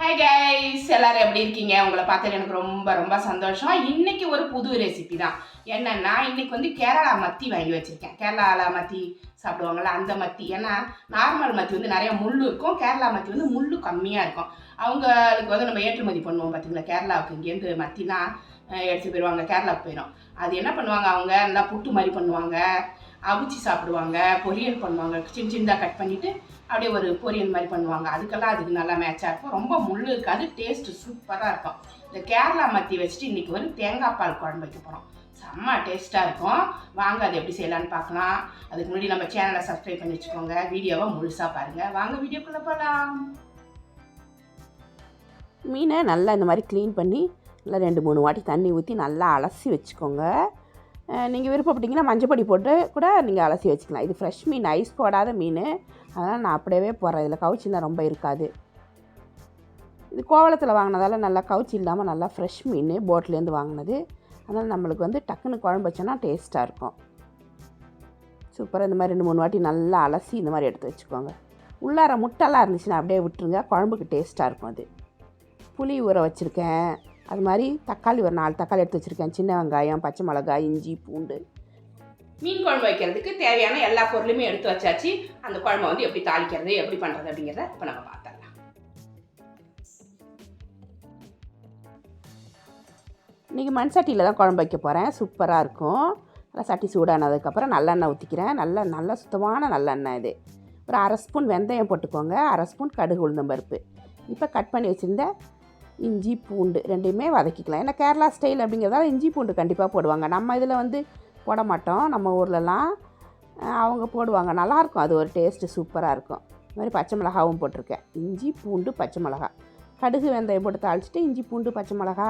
Hi guys எல்லாரும் எப்படி இருக்கீங்க? உங்களை பார்த்தது எனக்கு ரொம்ப ரொம்ப சந்தோஷம். இன்னைக்கு ஒரு புது ரெசிபி தான். என்னன்னா இன்னைக்கு வந்து கேரளா மத்தி வாங்கி வச்சிருக்கேன். கேரளாவில் மத்தி சாப்பிடுவாங்கள்ல அந்த மத்தி. ஏன்னா நார்மல் மத்தி வந்து நிறைய முள் இருக்கும். கேரளா மத்தி வந்து முள் கம்மியாக இருக்கும். அவங்களுக்கு வந்து நம்ம ஏற்றுமதி பண்ணுவோம் பார்த்தீங்களா கேரளாவுக்கு இங்கேருந்து மத்தினா எடுத்து போயிடுவாங்க. கேரளாவுக்கு போயிடும். அது என்ன பண்ணுவாங்க அவங்க? நல்லா புட்டு மாதிரி பண்ணுவாங்க. அவிச்சு சாப்பிடுவாங்க. பொரியல் பண்ணுவாங்க. சின்ன சின்னதாக கட் பண்ணிவிட்டு அப்படியே ஒரு பொரியல் மாதிரி பண்ணுவாங்க. அதுக்கெல்லாம் அதுக்கு நல்லா மேட்சாக இருக்கும். ரொம்ப முள் இருக்காது டேஸ்ட் சூப்பராக இருக்கும். இந்த கேரளா மத்தி வச்சுட்டு இன்றைக்கி ஒரு தேங்காய் பால் குழம்பு வைக்க போகிறோம் செம்ம டேஸ்ட்டாக இருக்கும். வாங்க அது எப்படி செய்யலான்னு பார்க்கலாம். அதுக்கு முன்னாடி நம்ம சேனலை சப்ஸ்கிரைப் பண்ணி வச்சுக்கோங்க. வீடியோவை முழுசாக பாருங்கள் வாங்க வீடியோக்குள்ளே போகலாம் மீனை நல்லா இந்த மாதிரி க்ளீன் பண்ணி நல்லா ரெண்டு மூணு வாட்டி தண்ணி ஊற்றி நல்லா அலசி வச்சுக்கோங்க. நீங்கள் விருப்பப்பட்டீங்கன்னா மஞ்சப்பொடி போட்டு கூட நீங்கள் அலசி வச்சுக்கலாம். இது ஃப்ரெஷ் மீன் ஐஸ் போடாத மீன். அதனால் நான் அப்படியே போடுறேன். இதில் கவுச்சிலாம் ரொம்ப இருக்காது. இது கோவளத்தில் வாங்கினதால நல்லா கவுச்சி இல்லாமல் நல்லா ஃப்ரெஷ் மீன் போட்லேருந்து வாங்கினது. அதனால் நம்மளுக்கு வந்து டக்குன்னு குழம்பு வச்சோன்னா டேஸ்ட்டாக இருக்கும். சூப்பராக இந்த மாதிரி ரெண்டு மூணு வாட்டி நல்லா அலசி இந்த மாதிரி எடுத்து வச்சுக்கோங்க. உள்ளார முட்டெல்லாம் இருந்துச்சுன்னா அப்படியே விட்டுருங்க. குழம்புக்கு டேஸ்ட்டாக இருக்கும் அது. புளி ஊற வச்சுருக்கேன். அது மாதிரி தக்காளி ஒரு நாலு தக்காளி எடுத்து வச்சுருக்கேன். சின்ன வெங்காயம் பச்சை மிளகாய் இஞ்சி பூண்டு. மீன் குழம்பு வைக்கிறதுக்கு தேவையான எல்லா பொருளுமே எடுத்து வச்சாச்சு. அந்த குழம்பை வந்து எப்படி தாளிக்கிறது எப்படி பண்ணுறது அப்படிங்கிறத இப்போ நம்ம பார்த்துடலாம். இன்றைக்கி மண் சட்டியில் தான் குழம்பு வைக்க போகிறேன் சூப்பராக இருக்கும். நல்லா சட்டி சூடானதுக்கப்புறம் நல்லெண்ணெய் ஊற்றிக்கிறேன் நல்ல நல்ல சுத்தமான நல்லெண்ணெய் இது. ஒரு அரை ஸ்பூன் வெந்தயம் போட்டுக்கோங்க. அரை ஸ்பூன் கடுகு உளுந்தம் பருப்பு இப்போ கட் பண்ணி வச்சுருந்த இஞ்சி பூண்டு ரெண்டையுமே வதக்கிக்கலாம். ஏன்னா கேரளா ஸ்டைல் அப்படிங்கிறதால இஞ்சி பூண்டு கண்டிப்பாக போடுவாங்க. நம்ம இதில் வந்து போட மாட்டோம். நம்ம ஊர்லலாம் அவங்க போடுவாங்க. நல்லாயிருக்கும். அது ஒரு டேஸ்ட்டு சூப்பராக இருக்கும். இது மாதிரி பச்சை மிளகாவும் போட்டிருக்கேன். இஞ்சி பூண்டு பச்சை மிளகா. கடுகு வெந்தயம் போட்டு தாளிச்சிட்டு இஞ்சி பூண்டு பச்சை மிளகா.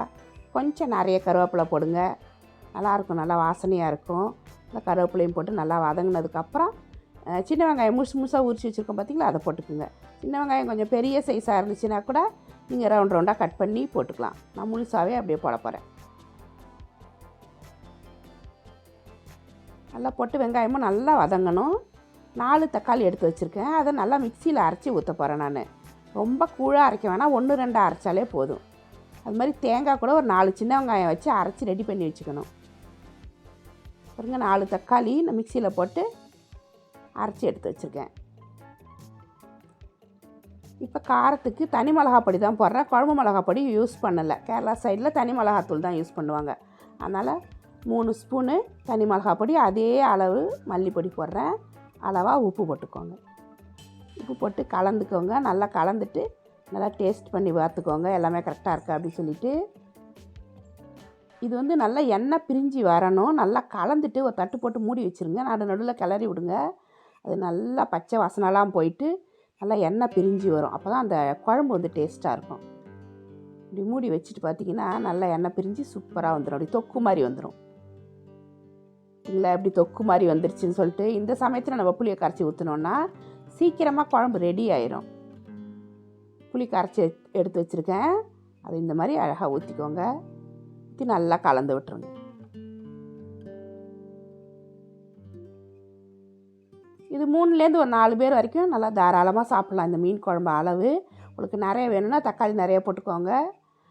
கொஞ்சம் நிறைய கருவேப்பிலை போடுங்க. நல்லாயிருக்கும். நல்லா வாசனையாக இருக்கும். நல்லா கருவேப்பிலையும் போட்டு நல்லா வதங்கினதுக்கப்புறம் சின்ன வெங்காயம் முழுசு முழுசாக உரிச்சு வச்சுருக்கோம் பார்த்தீங்களா அதை போட்டுக்குங்க. சின்ன வெங்காயம் கொஞ்சம் பெரிய சைஸாக இருந்துச்சுன்னா கூட நீங்கள் ரவுண்ட் ரவுண்டாக கட் பண்ணி போட்டுக்கலாம். நான் முழுசாகவே அப்படியே போட போகிறேன் நல்லா போட்டு வெங்காயமும் நல்லா வதங்கணும். நாலு தக்காளி எடுத்து வச்சுருக்கேன். அதை நல்லா மிக்சியில் அரைச்சி ஊற்ற போகிறேன் நான். ரொம்ப கூழாக அரைக்க வேணாம். ஒன்று ரெண்டு அரைச்சாலே போதும். அது மாதிரி தேங்காய் கூட ஒரு நாலு சின்ன வெங்காயம் வச்சு அரைச்சி ரெடி பண்ணி வச்சுக்கணும். பாருங்க நாலு தக்காளி நான் மிக்சியில் போட்டு அரைச்சி எடுத்து வச்சுருக்கேன். இப்போ காரத்துக்கு தனி மிளகாப்பொடி தான் போடுறேன். குழம்பு மிளகாப்பொடி யூஸ் பண்ணலை. கேரளா சைடில் தனி மிளகாத்தூள் தான் யூஸ் பண்ணுவாங்க. அதனால் மூணு ஸ்பூனு தனி மிளகாப்பொடி பொடி அதே அளவு மல்லிப்பொடி போடுறேன். அளவாக உப்பு போட்டுக்கோங்க. உப்பு போட்டு கலந்துக்கோங்க. நல்லா கலந்துட்டு நல்லா டேஸ்ட் பண்ணி பார்த்துக்கோங்க. எல்லாமே கரெக்டாக இருக்கா அப்படின்னு சொல்லிட்டு. இது வந்து நல்லா எண்ணெய் பிரிஞ்சு வரணும். நல்லா கலந்துட்டு ஒரு தட்டு போட்டு மூடி வச்சுருங்க. நடு நடுவில் கிளறி விடுங்க. அது நல்லா பச்சை வாசனைலாம் போயிட்டு நல்லா எண்ணெய் பிரிஞ்சு வரும். அப்போ தான் அந்த குழம்பு வந்து டேஸ்ட்டாக இருக்கும். இப்படி மூடி வச்சுட்டு பார்த்தீங்கன்னா நல்லா எண்ணெய் பிரிஞ்சு சூப்பராக வந்துடும் அப்படி தொக்கு மாதிரி வந்துடும் இல்லை இப்படி தொக்கு மாதிரி வந்துருச்சுன்னு சொல்லிட்டு இந்த சமயத்தில் நம்ம புளியை கரைச்சி ஊற்றினோன்னா சீக்கிரமாக குழம்பு ரெடி ஆயிரும். புளி கரைச்சி எடுத்து வச்சுருக்கேன். அதை இந்த மாதிரி அழகாக ஊற்றிக்கோங்க ஊற்றி நல்லா கலந்து விட்டுருங்க. இது மூணுலேருந்து ஒரு நாலு பேர் வரைக்கும் நல்லா தாராளமாக சாப்பிட்லாம். இந்த மீன் குழம்பு அளவு. உங்களுக்கு நிறைய வேணும்னா தக்காளி நிறைய போட்டுக்கோங்க.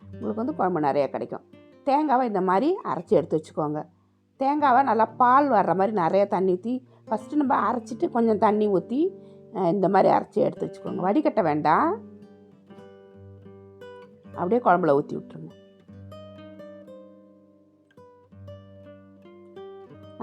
உங்களுக்கு வந்து குழம்பு நிறையா கிடைக்கும். தேங்காவை இந்த மாதிரி அரைச்சி எடுத்து வச்சுக்கோங்க. தேங்காவை நல்லா பால் வர்ற மாதிரி நிறைய தண்ணி ஊற்றி ஃபஸ்ட்டு நம்ம அரைச்சிட்டு கொஞ்சம் தண்ணி ஊற்றி இந்த மாதிரி அரைச்சி எடுத்து வச்சுக்கோங்க. வடிகட்ட வேண்டாம். அப்படியே குழம்புல ஊற்றி விட்ருங்க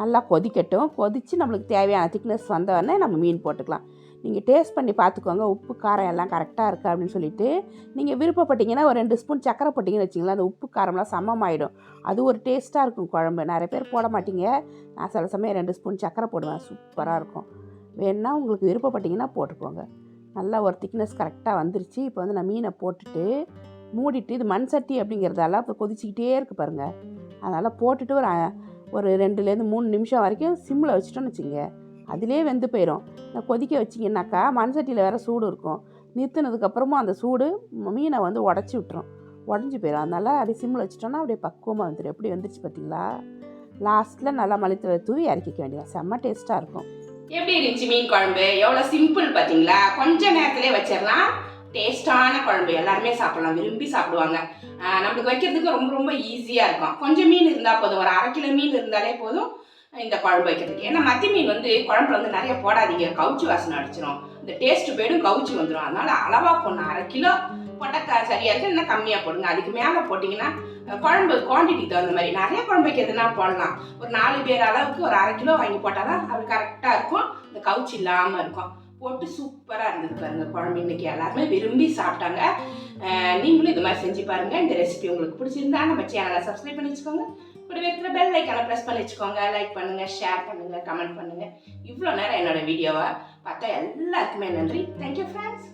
நல்லா கொதிக்கட்டும். கொதித்து நம்மளுக்கு தேவையான திக்னஸ் வந்தவொடனே நம்ம மீன் போட்டுக்கலாம். நீங்கள் டேஸ்ட் பண்ணி பார்த்துக்கோங்க. உப்பு காரம் எல்லாம் கரெக்டாக இருக்குது அப்படின்னு சொல்லிட்டு. நீங்கள் விருப்பப்பட்டீங்கன்னா ஒரு ரெண்டு ஸ்பூன் சக்கரை போட்டிங்கன்னு வச்சிங்களேன் அந்த உப்பு காரம்லாம் சமமாயிடும். அது ஒரு டேஸ்ட்டாக இருக்கும் குழம்பு. நிறைய பேர் போட மாட்டீங்க. நான் சில சமயம் ரெண்டு ஸ்பூன் சக்கரை போடுவேன். சூப்பராக இருக்கும். வேணுன்னா உங்களுக்கு விருப்பப்பட்டீங்கன்னா போட்டுக்கோங்க. நல்லா ஒரு திக்னஸ் கரெக்டாக வந்துருச்சு. இப்போ வந்து நான் மீனை போட்டுட்டு மூடிட்டு இது மண் சட்டி அப்படிங்கிறதால இப்போ கொதிச்சிக்கிட்டே இருக்குது பாருங்கள் அதனால் போட்டுட்டு ஒரு ஒரு ரெண்டுலேருந்து மூணு நிமிஷம் வரைக்கும் சிம்மில் வச்சுட்டோன்னு வச்சுங்க அதிலே வெந்து போயிடும் நான் கொதிக்க வச்சிங்கனாக்கா மண் சட்டியில் வேறு சூடு இருக்கும். நிறுத்தினதுக்கப்புறமும் அந்த சூடு மீனை வந்து உடச்சி விட்டுரும். உடஞ்சி போயிடும் அதனால் அப்படியே சிம்மில் வச்சிட்டோன்னா அப்படியே பக்குவமாக வந்துடும் எப்படி வந்துருச்சு பார்த்தீங்களா? லாஸ்ட்டில் நல்லா மல்லித்தலை தூவி இறக்கிக்க வேண்டியது செம்ம டேஸ்ட்டாக இருக்கும். எப்படி இருந்துச்சு மீன் குழம்பு? எவ்வளோ சிம்பிள் பார்த்தீங்களா? கொஞ்சம் நேரத்திலே வச்சிடலாம். டேஸ்டான குழம்பு எல்லாருமே சாப்பிடலாம் விரும்பி சாப்பிடுவாங்க. நம்மளுக்கு வைக்கிறதுக்கு ரொம்ப ரொம்ப ஈஸியாக இருக்கும். கொஞ்சம் மீன் இருந்தால் போதும் ஒரு அரை கிலோ மீன் இருந்தாலே போதும் இந்த குழம்பு வைக்கிறதுக்கு. ஏன்னா மத்தி மீன் வந்து குழம்புல வந்து நிறைய போடாதீங்க கவுச்சி வாசனை அடிச்சிடும் இந்த டேஸ்ட் போயிடும் கவுச்சி வந்துடும் அதனால அளவாக போடணும். அரை கிலோ போட்டால் சரியாக இருக்குது இல்லை கம்மியாக போடுங்க. அதுக்கு மேலே போட்டிங்கன்னா குழம்பு குவான்டிட்டி தகுந்த மாதிரி. நிறைய குழம்பு வைக்கிறதுனா போடலாம். ஒரு நாலு பேர் அளவுக்கு ஒரு அரை கிலோ வாங்கி போட்டால் தான் அது கரெக்டாக இருக்கும். இந்த கவுச்சி இல்லாமல் இருக்கும். போட்டு சூப்பராக இருந்தது பாருங்கள் குழம்பு இன்னைக்கு எல்லாருமே விரும்பி சாப்பிட்டாங்க. நீங்களும் இது மாதிரி செஞ்சு பாருங்கள் இந்த ரெசிபி உங்களுக்கு பிடிச்சிருந்தா நம்ம சேனலை சப்ஸ்கிரைப் பண்ணி வச்சுக்கோங்க. கூடவே இருக்கிற பெல் லைக்கான ப்ரெஸ் பண்ணி வச்சுக்கோங்க. லைக் பண்ணுங்கள் ஷேர் பண்ணுங்கள் கமெண்ட் பண்ணுங்கள் இவ்வளோ நேரம் என்னோட வீடியோவை பார்த்தா எல்லாருக்குமே நன்றி. Thank you friends